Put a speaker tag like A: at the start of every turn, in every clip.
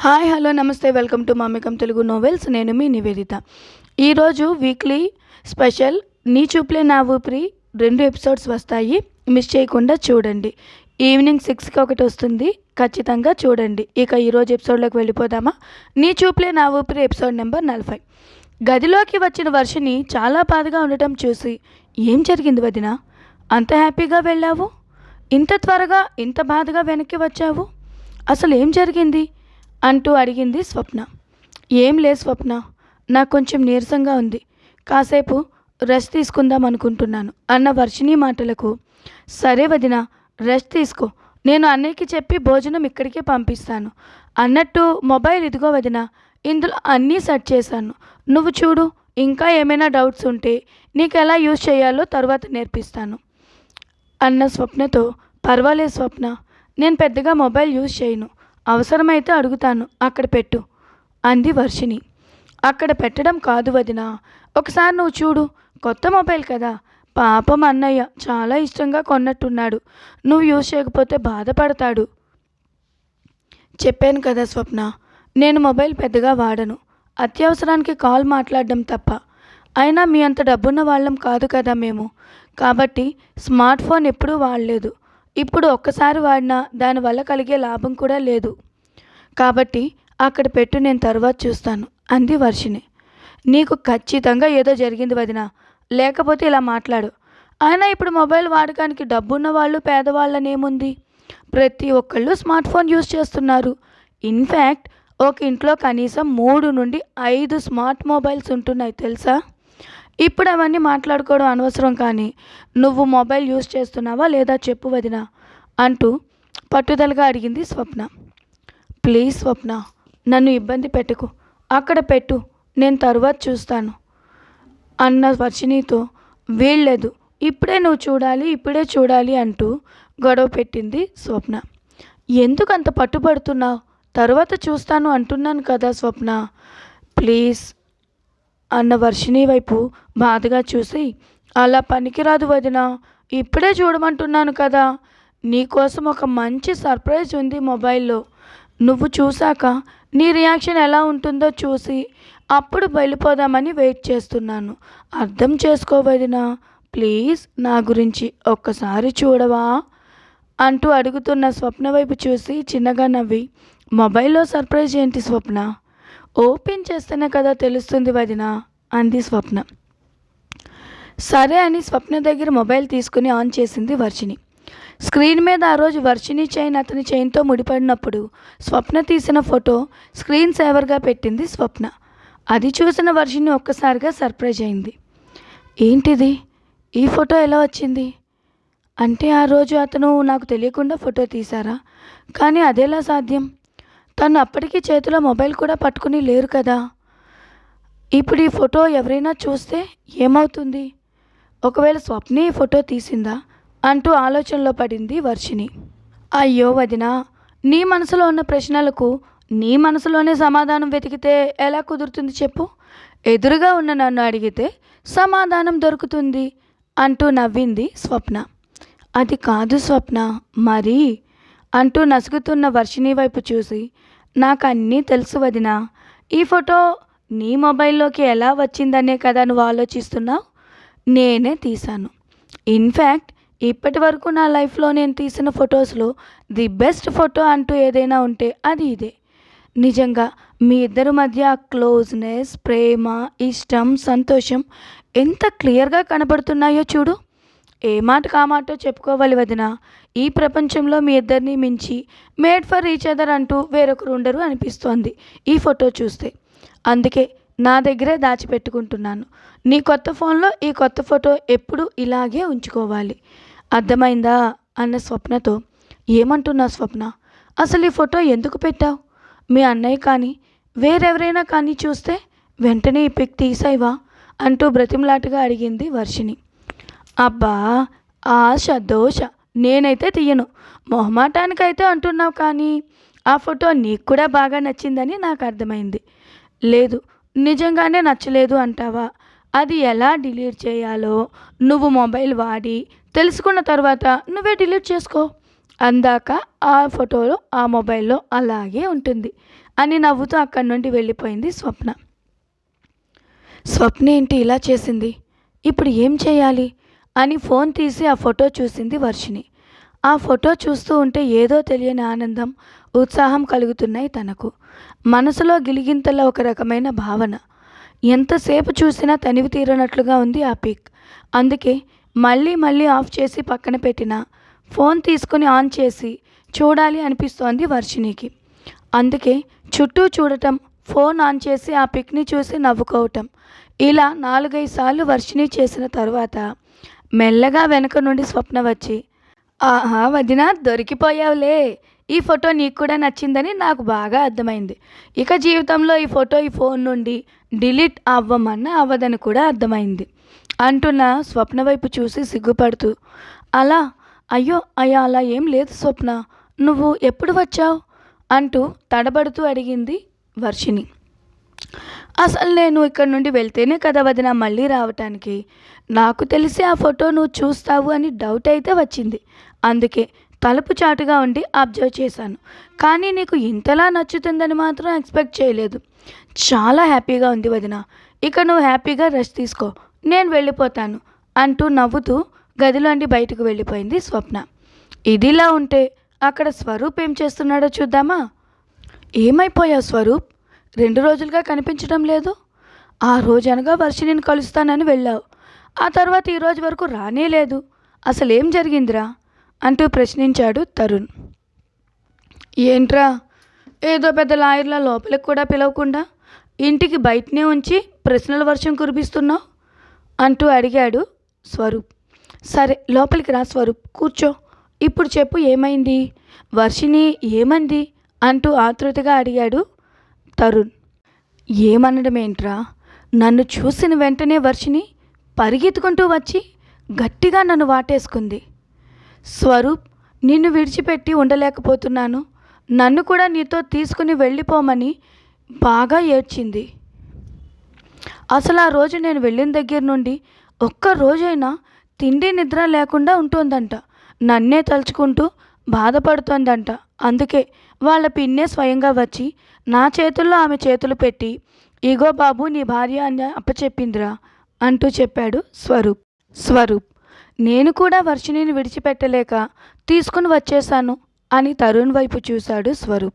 A: Hi hello నమస్తే welcome to Mamikam Telugu novels. నేను మీ నివేదిత. ఈరోజు వీక్లీ స్పెషల్ నీ చూపులే నా ఊపిరి రెండు ఎపిసోడ్స్ వస్తాయి. మిస్ చేయకుండా చూడండి. ఈవినింగ్ సిక్స్కి ఒకటి వస్తుంది. ఖచ్చితంగా చూడండి. ఇక ఈరోజు ఎపిసోడ్లోకి వెళ్ళిపోదామా? నీ చూపులే నా ఊపిరి ఎపిసోడ్ నెంబర్ నలభై. గదిలోకి వచ్చిన వర్షిని చాలా బాధగా ఉండటం చూసి ఏం జరిగింది వదిన? అంత హ్యాపీగా వెళ్ళావు? ఇంత త్వరగా ఇంత బాధగా వెనక్కి వచ్చావు? అసలు ఏం జరిగింది? అంటూ అడిగింది స్వప్న. ఏం లేదు స్వప్న నాకు కొంచెం నీరసంగా ఉంది. కాసేపు రెస్ట్ తీసుకుందాం అనుకుంటున్నాను అన్న వర్షిని మాటలకు. సరే వదిన రెస్ట్ తీసుకో. నేను అన్నయ్యకి చెప్పి భోజనం ఇక్కడికే పంపిస్తాను. అన్నట్టు మొబైల్ ఇదిగో వదిన ఇందులో అన్నీ సెట్ చేశాను. నువ్వు చూడు ఇంకా ఏమైనా డౌట్స్ ఉంటే నీకు ఎలా యూజ్ చేయాలో తర్వాత నేర్పిస్తాను అన్న స్వప్నతో. పర్వాలేదు స్వప్న నేను పెద్దగా మొబైల్ యూజ్ చేయను. అవసరమైతే అడుగుతాను అక్కడ పెట్టు అంది వర్షిణి. అక్కడ పెట్టడం కాదు వదిన ఒకసారి నువ్వు చూడు కొత్త మొబైల్ కదా. పాపం అన్నయ్య చాలా ఇష్టంగా కొన్నట్టున్నాడు నువ్వు యూజ్ చేయకపోతే బాధపడతాడు. చెప్పాను కదా స్వప్న నేను మొబైల్ పెద్దగా వాడను అత్యవసరానికి కాల్ మాట్లాడడం తప్ప. అయినా మీ అంత డబ్బున్న వాళ్ళం కాదు కదా మేము కాబట్టి స్మార్ట్ ఫోన్ ఎప్పుడూ వాడలేదు. ఇప్పుడు ఒక్కసారి వాడినా దానివల్ల కలిగే లాభం కూడా లేదు. కాబట్టి అక్కడ పెట్టు నేను తర్వాత చూస్తాను అంది వర్షిని నీకు ఖచ్చితంగా ఏదో జరిగింది వదిన లేకపోతే ఇలా మాట్లాడు. అయినా ఇప్పుడు మొబైల్ వాడకానికి డబ్బున్న వాళ్ళు పేదవాళ్ళనేముంది? ప్రతి ఒక్కళ్ళు స్మార్ట్ ఫోన్ యూజ్ చేస్తున్నారు. ఇన్ఫ్యాక్ట్ ఒక ఇంట్లో కనీసం మూడు నుండి ఐదు స్మార్ట్ మొబైల్స్ ఉంటున్నాయి తెలుసా? ఇప్పుడు అవన్నీ మాట్లాడుకోవడం అనవసరం కానీ నువ్వు మొబైల్ యూస్ చేస్తున్నావా లేదా చెప్పు వదినా అంటూ పట్టుదలగా అడిగింది స్వప్న. ప్లీజ్ స్వప్న నన్ను ఇబ్బంది పెట్టుకు అక్కడ పెట్టు నేను తరువాత చూస్తాను అన్న వర్షినితో వీల్లేదు ఇప్పుడే నువ్వు చూడాలి ఇప్పుడే చూడాలి అంటూ గొడవ పెట్టింది స్వప్న. ఎందుకు అంత పట్టుబడుతున్నావు? తర్వాత చూస్తాను అంటున్నాను కదా స్వప్న. ప్లీజ్ అన్న వర్షిని వైపు బాధగా చూసి అలా పనికిరాదు వదిన ఇప్పుడే చూడమంటున్నాను కదా. నీకోసం ఒక మంచి సర్ప్రైజ్ ఉంది మొబైల్లో. నువ్వు చూశాక నీ రియాక్షన్ ఎలా ఉంటుందో చూసి అప్పుడు బయలుపోదామని వెయిట్ చేస్తున్నాను. అర్థం చేసుకోవదినా ప్లీజ్ నా గురించి ఒక్కసారి చూడవా అంటూ అడుగుతున్న స్వప్న వైపు చూసి చిన్నగా నవ్వి మొబైల్లో సర్ప్రైజ్ ఏంటి స్వప్న? ఓపెన్ చేస్తేనే కదా తెలుస్తుంది వదిన అంది స్వప్న. సరే అని స్వప్న దగ్గర మొబైల్ తీసుకుని ఆన్ చేసింది వర్షిని స్క్రీన్ మీద ఆ రోజు వర్షిని చైన్ అతని చైన్తో ముడిపడినప్పుడు స్వప్న తీసిన ఫోటో స్క్రీన్ సేవర్గా పెట్టింది స్వప్న. అది చూసిన వర్షిని ఒక్కసారిగా సర్ప్రైజ్ అయింది. ఏంటిది? ఈ ఫోటో ఎలా వచ్చింది? అంటే ఆ రోజు అతను నాకు తెలియకుండా ఫోటో తీశారా? కానీ అదెలా సాధ్యం? తను అప్పటికీ చేతిలో మొబైల్ కూడా పట్టుకుని లేరు కదా. ఇప్పుడు ఈ ఫోటో ఎవరైనా చూస్తే ఏమవుతుంది? ఒకవేళ స్వప్ని ఈ ఫోటో తీసిందా? అంటూ ఆలోచనలో పడింది వర్షిని అయ్యో వదిన నీ మనసులో ఉన్న ప్రశ్నలకు నీ మనసులోనే సమాధానం వెతికితే ఎలా కుదురుతుంది చెప్పు? ఎదురుగా ఉన్న నన్ను అడిగితే సమాధానం దొరుకుతుంది అంటూ నవ్వింది స్వప్న. అది కాదు స్వప్న మరి అంటూ నసుగుతున్న వర్షిని వైపు చూసి నాకు అన్నీ తెలుసు వదినా. ఈ ఫోటో నీ మొబైల్లోకి ఎలా వచ్చిందనే కదా నువ్వు ఆలోచిస్తున్నావు? నేనే తీశాను. ఇన్ఫ్యాక్ట్ ఇప్పటి వరకు నా లైఫ్లో నేను తీసిన ఫొటోస్లో ది బెస్ట్ ఫోటో అంటూ ఏదైనా ఉంటే అది ఇదే. నిజంగా మీ ఇద్దరి మధ్య క్లోజ్నెస్ ప్రేమ ఇష్టం సంతోషం ఎంత క్లియర్గా కనబడుతున్నాయో చూడు. ఏ మాటకు కామాటో చెప్పుకోవాలి వదిన. ఈ ప్రపంచంలో మీ ఇద్దరిని మించి మేడ్ ఫర్ రీచ్ అదర్ అంటూ వేరొకరు ఉండరు అనిపిస్తోంది ఈ ఫోటో చూస్తే. అందుకే నా దగ్గరే దాచిపెట్టుకుంటున్నాను. నీ కొత్త ఫోన్లో ఈ కొత్త ఫోటో ఎప్పుడు ఇలాగే ఉంచుకోవాలి. అర్థమైందా? అన్న స్వప్నతో. ఏమంటున్నా స్వప్న? అసలు ఈ ఫోటో ఎందుకు పెట్టావు? మీ అన్నయ్య కానీ వేరెవరైనా కానీ చూస్తే వెంటనే ఈ పిక్ తీసాయివా? అంటూ బ్రతిమలాటగా అడిగింది వర్షిణి. అబ్బా ఆశ దోష నేనైతే తీయను. మొహమాటానికైతే అంటున్నావు కానీ ఆ ఫోటో నీకు కూడా బాగా నచ్చిందని నాకు అర్థమైంది. లేదు నిజంగానే నచ్చలేదు అంటావా? అది ఎలా డిలీట్ చేయాలో నువ్వు మొబైల్ వాడి తెలుసుకున్న తర్వాత నువ్వే డిలీట్ చేసుకో. అందాక ఆ ఫోటోలో ఆ మొబైల్లో అలాగే ఉంటుంది అని నవ్వుతూ అక్కడి నుండి వెళ్ళిపోయింది స్వప్న. స్వప్న ఏంటి ఇలా చేసింది? ఇప్పుడు ఏం చేయాలి? అని ఫోన్ తీసి ఆ ఫోటో చూసింది వర్షిణి. ఆ ఫోటో చూస్తూ ఉంటే ఏదో తెలియని ఆనందం ఉత్సాహం కలుగుతున్నాయి తనకు. మనసులో గిలిగింతల ఒక రకమైన భావన. ఎంతసేపు చూసినా తనివి తీరనట్లుగా ఉంది ఆ పిక్. అందుకే మళ్ళీ మళ్ళీ ఆఫ్ చేసి పక్కన పెట్టిన ఫోన్ తీసుకుని ఆన్ చేసి చూడాలి అనిపిస్తోంది వర్షిణికి. అందుకే చుట్టూ చూడటం ఫోన్ ఆన్ చేసి ఆ పిక్ని చూసి నవ్వుకోవటం ఇలా నాలుగైదు సార్లు వర్షిణి చేసిన తర్వాత మెల్లగా వెనక నుండి స్వప్న వచ్చి ఆహా వదిన దొరికిపోయావులే. ఈ ఫోటో నీకు కూడా నచ్చిందని నాకు బాగా అర్థమైంది. ఇక జీవితంలో ఈ ఫోటో ఈ ఫోన్ నుండి డిలీట్ అవ్వమన్నా అవ్వదని కూడా అర్థమైంది అంటున్న స్వప్న వైపు చూసి సిగ్గుపడుతూ. అలా? అయ్యో అయ్యా అలా ఏం లేదు స్వప్న. నువ్వు ఎప్పుడు వచ్చావు? అంటూ తడబడుతూ అడిగింది వర్షిని అసలు నేను ఇక్కడ నుండి వెళ్తేనే కదా వదిన మళ్ళీ రావటానికి? నాకు తెలిసి ఆ ఫోటో నువ్వు చూస్తావు అని డౌట్ అయితే వచ్చింది. అందుకే తలుపు చాటుగా ఉండి అబ్జర్వ్ చేశాను. కానీ నీకు ఇంతలా నచ్చుతుందని మాత్రం ఎక్స్పెక్ట్ చేయలేదు. చాలా హ్యాపీగా ఉంది వదిన. ఇక నువ్వు హ్యాపీగా రెస్ట్ తీసుకో. నేను వెళ్ళిపోతాను అంటూ నవ్వుతూ గదిలోండి బయటకు వెళ్ళిపోయింది స్వప్న. ఇదిలా ఉంటే అక్కడ స్వరూప్ ఏం చేస్తున్నాడో చూద్దామా? ఏమైపోయావు స్వరూప్? రెండు రోజులుగా కనిపించడం లేదు. ఆ రోజు అనగా కలుస్తానని వెళ్ళావు. ఆ తర్వాత ఈ రోజు వరకు రానే లేదు. అసలేం జరిగిందిరా? అంటూ ప్రశ్నించాడు తరుణ్. ఏంట్రా? ఏదో పెద్ద లాయర్ల లోపలికి కూడా పిలవకుండా ఇంటికి బయటనే ఉంచి ప్రశ్నల వర్షం కురిపిస్తున్నావు? అంటూ అడిగాడు స్వరూప్. సరే లోపలికి రా స్వరూప్. కూర్చో. ఇప్పుడు చెప్పు ఏమైంది? వర్షిని ఏమంది? అంటూ ఆతృతగా అడిగాడు తరుణ్. ఏమనడం ఏంట్రా? నన్ను చూసిన వెంటనే వర్షిని పరిగెత్తుకుంటూ వచ్చి గట్టిగా నన్ను వాటేసుకుంది. స్వరూప్ నిన్ను విడిచిపెట్టి ఉండలేకపోతున్నాను. నన్ను కూడా నీతో తీసుకుని వెళ్ళిపోమని బాగా ఏడ్చింది. అసలు ఆ రోజు నేను వెళ్ళిన దగ్గర నుండి ఒక్క రోజైనా తిండి నిద్ర లేకుండా ఉంటుందంట. నన్నే తలుచుకుంటూ బాధపడుతోందంట. అందుకే వాళ్ళ పిన్నే స్వయంగా వచ్చి నా చేతుల్లో ఆమె చేతులు పెట్టి ఇగో బాబు నీ భార్య అని అప్పచెప్పిందిరా అంటూ చెప్పాడు స్వరూప్. స్వరూప్ నేను కూడా వర్షిణిని విడిచిపెట్టలేక తీసుకుని వచ్చేశాను అని తరుణ్ వైపు చూశాడు స్వరూప్.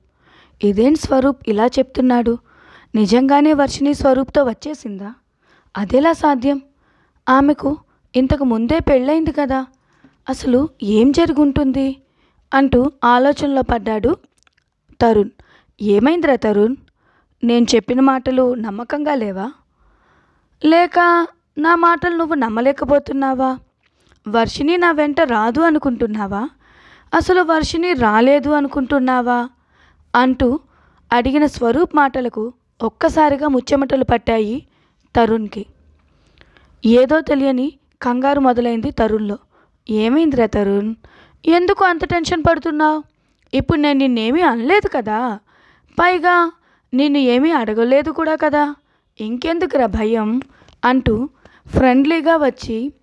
A: ఇదేం స్వరూప్ ఇలా చెప్తున్నాడు? నిజంగానే వర్షిణి స్వరూప్తో వచ్చేసిందా? అదెలా సాధ్యం? ఆమెకు ఇంతకు ముందే పెళ్ళైంది కదా అసలు ఏం జరుగుంటుంది? అంటూ ఆలోచనలో పడ్డాడు తరుణ్. ఏమైందిరా తరుణ్? నేను చెప్పిన మాటలు నమ్మకంగా లేవా? లేక నా మాటలు నువ్వు నమ్మలేకపోతున్నావా? వర్షిని నా వెంట రాదు అనుకుంటున్నావా? అసలు వర్షిని రాలేదు అనుకుంటున్నావా? అంటూ అడిగిన స్వరూప్ మాటలకు ఒక్కసారిగా ముచ్చెమటలు పట్టాయి తరుణ్కి. ఏదో తెలియని కంగారు మొదలైంది తరుణ్లో. ఏమైందిరా తరుణ్? ఎందుకు అంత టెన్షన్ పడుతున్నావు? ఇప్పుడు నేను నిన్నేమీ అనలేదు కదా. పైగా నిన్ను ఏమీ అడగలేదు కూడా కదా. ఇంకెందుకురా భయం? అంటూ ఫ్రెండ్లీగా వచ్చి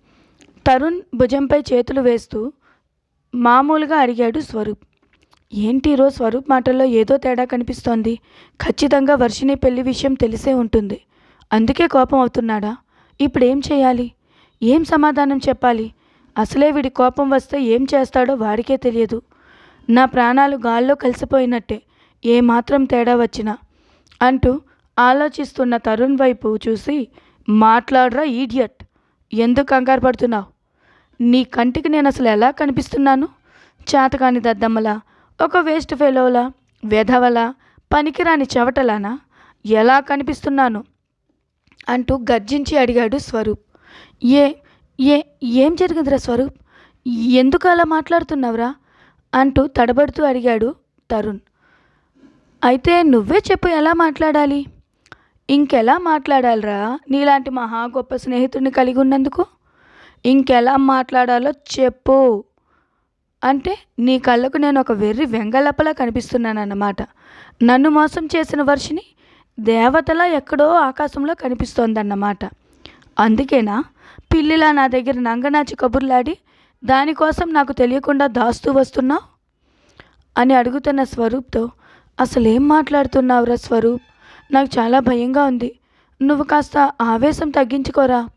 A: తరుణ్ భుజంపై చేతులు వేస్తూ మామూలుగా అడిగాడు స్వరూప్. ఏంటి ఈరోజు స్వరూప్ మాటల్లో ఏదో తేడా కనిపిస్తోంది. ఖచ్చితంగా వర్షిని పెళ్ళి విషయం తెలిసే ఉంటుంది. అందుకే కోపం అవుతున్నాడా? ఇప్పుడేం చేయాలి? ఏం సమాధానం చెప్పాలి? అసలే వీడి కోపం వస్తే ఏం చేస్తాడో వాడికే తెలియదు. నా ప్రాణాలు గాల్లో కలిసిపోయినట్టే ఏమాత్రం తేడా వచ్చినా అంటూ ఆలోచిస్తున్న తరుణ్ వైపు చూసి మాట్లాడరా ఈడియట్ ఎందుకు కంగారు పడుతున్నావు? నీ కంటికి నేను అసలు ఎలా కనిపిస్తున్నాను? చేతకాని దద్దమ్మలా ఒక వేస్ట్ ఫెలోలా వెధవలా పనికిరాని చెవటలానా? ఎలా కనిపిస్తున్నాను? అంటూ గర్జించి అడిగాడు స్వరూప్. ఏ ఏ ఏం జరిగిందిరా స్వరూప్? ఎందుకు అలా మాట్లాడుతున్నావురా? అంటూ తడబడుతూ అడిగాడు తరుణ్. అయితే నువ్వే చెప్పు ఎలా మాట్లాడాలి? ఇంకెలా మాట్లాడాలిరా నీలాంటి మహా గొప్ప స్నేహితుడిని కలిగి ఉన్నందుకు? ఇంకెలా మాట్లాడాలో చెప్పు. అంటే నీ కళ్ళకు నేను ఒక వెర్రి వెంగళప్పలా కనిపిస్తున్నానన్నమాట. నన్ను మోసం చేసిన వర్షిని దేవతలా ఎక్కడో ఆకాశంలో కనిపిస్తోందన్నమాట. అందుకేనా పిల్లిలా నా దగ్గర నంగనాచి కబుర్లాడి దానికోసం నాకు తెలియకుండా దాస్తూ వస్తున్నావు అని అడుగుతున్న స్వరూప్తో అసలేం మాట్లాడుతున్నావురా స్వరూప్? నాకు చాలా భయంగా ఉంది. నువ్వు కాస్త ఆవేశం తగ్గించుకోరా.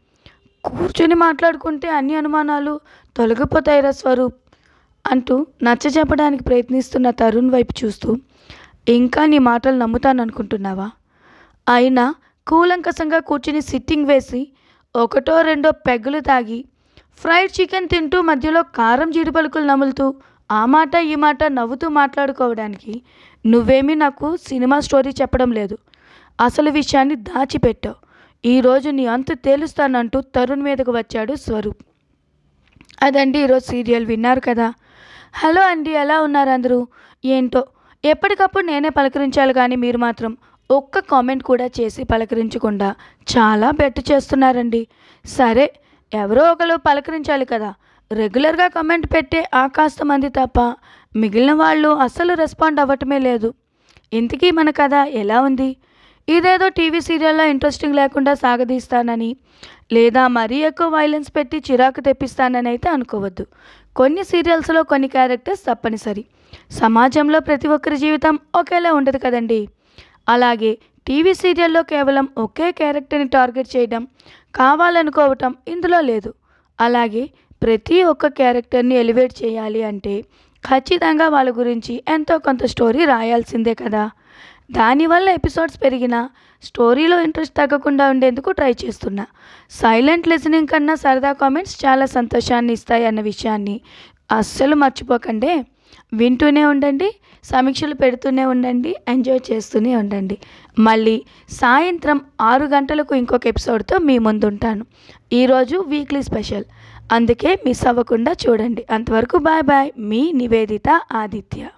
A: కూర్చొని మాట్లాడుకుంటే అన్ని అనుమానాలు తొలగిపోతాయిరా స్వరూప్ అంటూ నచ్చ చెప్పడానికి ప్రయత్నిస్తున్న తరుణ్ వైపు చూస్తూ ఇంకా నీ మాటలు నమ్ముతాననుకుంటున్నావా? అయినా కూలంకసంగా కూర్చుని సిట్టింగ్ వేసి ఒకటో రెండో పెగ్గులు తాగి ఫ్రైడ్ చికెన్ తింటూ మధ్యలో కారం జీడిపలుకులు నములుతూ ఆ మాట ఈ మాట నవ్వుతూ మాట్లాడుకోవడానికి నువ్వేమీ నాకు సినిమా స్టోరీ చెప్పడం లేదు. అసలు విషయాన్ని దాచిపెట్టావు. ఈరోజు నీ అంతు తేలుస్తానంటూ తరుణ్ మీదకు వచ్చాడు స్వరూప్. అదండి ఈరోజు సీరియల్ విన్నారు కదా. హలో అండి ఎలా ఉన్నారు అందరూ? ఏంటో? ఎప్పటికప్పుడు నేనే పలకరించాలి కానీ మీరు మాత్రం ఒక్క కామెంట్ కూడా చేసి పలకరించకుండా చాలా బెట్టు చేస్తున్నారండి. సరే ఎవరో ఒకరు పలకరించాలి కదా. రెగ్యులర్గా కమెంట్ పెట్టే ఆ కాస్త మంది తప్ప మిగిలిన వాళ్ళు అస్సలు రెస్పాండ్ అవ్వటమే లేదు. ఇంతకీ మన కథ ఎలా ఉంది? ఇదేదో టీవీ సీరియల్లో ఇంట్రెస్టింగ్ లేకుండా సాగదీస్తానని లేదా మరీ ఎక్కువ వైలెన్స్ పెట్టి చిరాకు తెప్పిస్తానని అయితే అనుకోవద్దు. కొన్ని సీరియల్స్లో కొన్ని క్యారెక్టర్స్ తప్పనిసరి. సమాజంలో ప్రతి ఒక్కరి జీవితం ఒకేలా ఉండదు కదండి. అలాగే టీవీ సీరియల్లో కేవలం ఒకే క్యారెక్టర్ని టార్గెట్ చేయడం కావాలనుకోవటం ఇందులో లేదు. అలాగే ప్రతి ఒక్క క్యారెక్టర్ని ఎలివేట్ చేయాలి అంటే ఖచ్చితంగా వాళ్ళ గురించి ఎంతో కొంత స్టోరీ రాయాల్సిందే కదా. దానివల్ల ఎపిసోడ్స్ పెరిగినా స్టోరీలో ఇంట్రెస్ట్ తగ్గకుండా ఉండేందుకు ట్రై చేస్తున్నా. సైలెంట్ లిసనింగ్ కన్నా సరదా కామెంట్స్ చాలా సంతోషాన్ని ఇస్తాయి అన్న విషయాన్ని అస్సలు మర్చిపోకండి. వింటూనే ఉండండి సమీక్షలు పెడుతూనే ఉండండి ఎంజాయ్ చేస్తూనే ఉండండి. మళ్ళీ సాయంత్రం ఆరు గంటలకు ఇంకొక ఎపిసోడ్తో మీ ముందుంటాను. ఈరోజు వీక్లీ స్పెషల్. అందుకే మిస్ అవ్వకుండా చూడండి. అంతవరకు బాయ్ బాయ్. మీ నివేదిత ఆదిత్య.